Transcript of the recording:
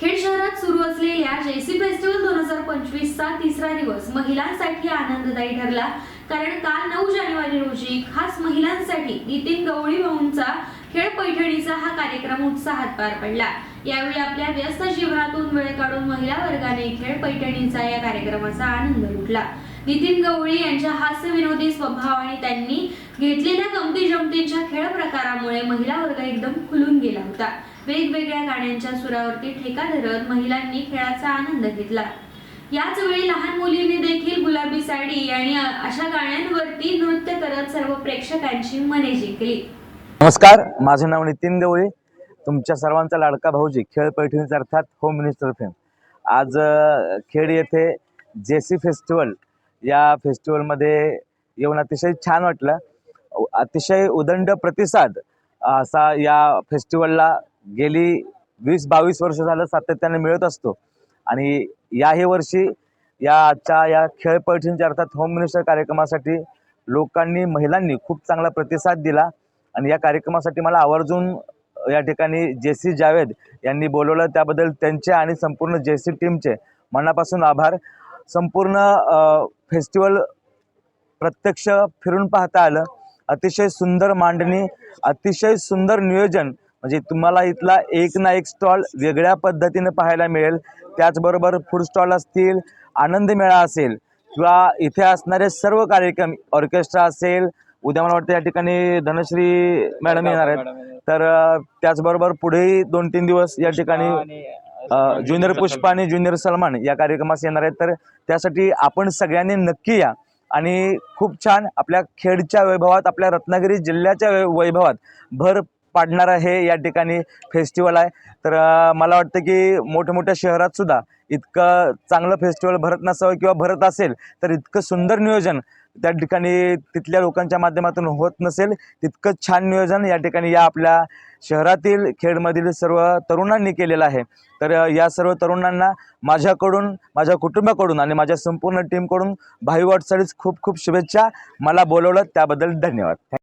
खेड शहरात सुरू असलेल्या जेसी फेस्टिवल दोन हजार पंचवीसचा तिसरा दिवस महिलांसाठी आनंददायी ठरला. कारण काल नऊ जानेवारी रोजी खास महिलांसाठी नितीन गवळी भाऊंचा खेळ पैठणीचा हा कार्यक्रम उत्साहात पार पडला. यावेळी आपल्या व्यस्त जीवनातून वेळ काढून महिला वर्गाने खेळ पैठणीचा या कार्यक्रमाचा आनंद लुटला. नितीन गवळी यांच्या हास्य विनोदी स्वभाव आणि त्यांनी घेतलेल्या गमती जमतींच्या खेळ प्रकारामुळे महिला वर्ग एकदम खुलून गेला होता. वेगवेगळ्या गाण्यांच्या सुरावरती ठेका धरत महिलांनी खेळाचा आनंद घेतला. याच वेळी लहान मुलींनी देखील गुलाबी साडी आणि अशा गाण्यांवरती नृत्य करत सर्व प्रेक्षकांची मने जिंकली. नमस्कार माझे नाव नितीन गवळी. तुमच्या सर्वांचा लाडका भाऊजी खेळ पैठणीचा अर्थात होम मिनिस्टर फेम आज खेड येथे जे सी फेस्टिवल या फेस्टिवलमध्ये येऊन अतिशय छान वाटलं. अतिशय उदंड प्रतिसाद असा या फेस्टिवलला गेली वीस बावीस वर्ष झालं सातत्याने मिळत असतो. आणि याही वर्षी या आजच्या या खेळपैठणीच्या अर्थात होम मिनिस्टर कार्यक्रमासाठी लोकांनी महिलांनी खूप चांगला प्रतिसाद दिला. आणि या कार्यक्रमासाठी मला आवर्जून या ठिकाणी जे सी जावेद यांनी बोलवलं. त्याबद्दल त्यांचे आणि संपूर्ण जे सी टीमचे मनापासून आभार. संपूर्ण फेस्टिवल प्रत्यक्ष फिरून पाहता आलं. अतिशय सुंदर मांडणी अतिशय सुंदर नियोजन. म्हणजे तुम्हाला इथला एक ना एक स्टॉल वेगळ्या पद्धतीने पाहायला मिळेल. त्याचबरोबर फूड स्टॉल असतील आनंद मेळा असेल किंवा इथे असणारे सर्व कार्यक्रम ऑर्केस्ट्रा असेल उद्या मला वाटतं या ठिकाणी धनश्री मॅडम येणार आहेत. तर त्याचबरोबर पुढेही दोन तीन दिवस या ठिकाणी ज्युनियर पुष्पा आणि ज्युनियर सलमान या कार्यक्रमास येणार आहेत. तर त्यासाठी आपण सगळ्यांनी नक्की या. आणि खूप छान आपल्या खेडच्या वैभवात आपल्या रत्नागिरी जिल्ह्याच्या वै वैभवात भर पाडणारं हे या ठिकाणी फेस्टिवल आहे. तर मला वाटतं की मोठमोठ्या शहरात सुद्धा इतकं चांगलं फेस्टिवल भरत नसावं किंवा भरत असेल तर इतकं सुंदर नियोजन त्या ठिकाणी तिथल्या लोकांच्या माध्यमातून होत नसेल तितकं छान नियोजन या ठिकाणी या आपल्या शहरातील खेडमधील सर्व तरुणांनी केलेलं आहे. तर या सर्व तरुणांना माझ्याकडून माझ्या कुटुंबाकडून आणि माझ्या संपूर्ण टीमकडून भाई वाटचालीस खूप खूप शुभेच्छा. मला बोलवलं त्याबद्दल धन्यवाद.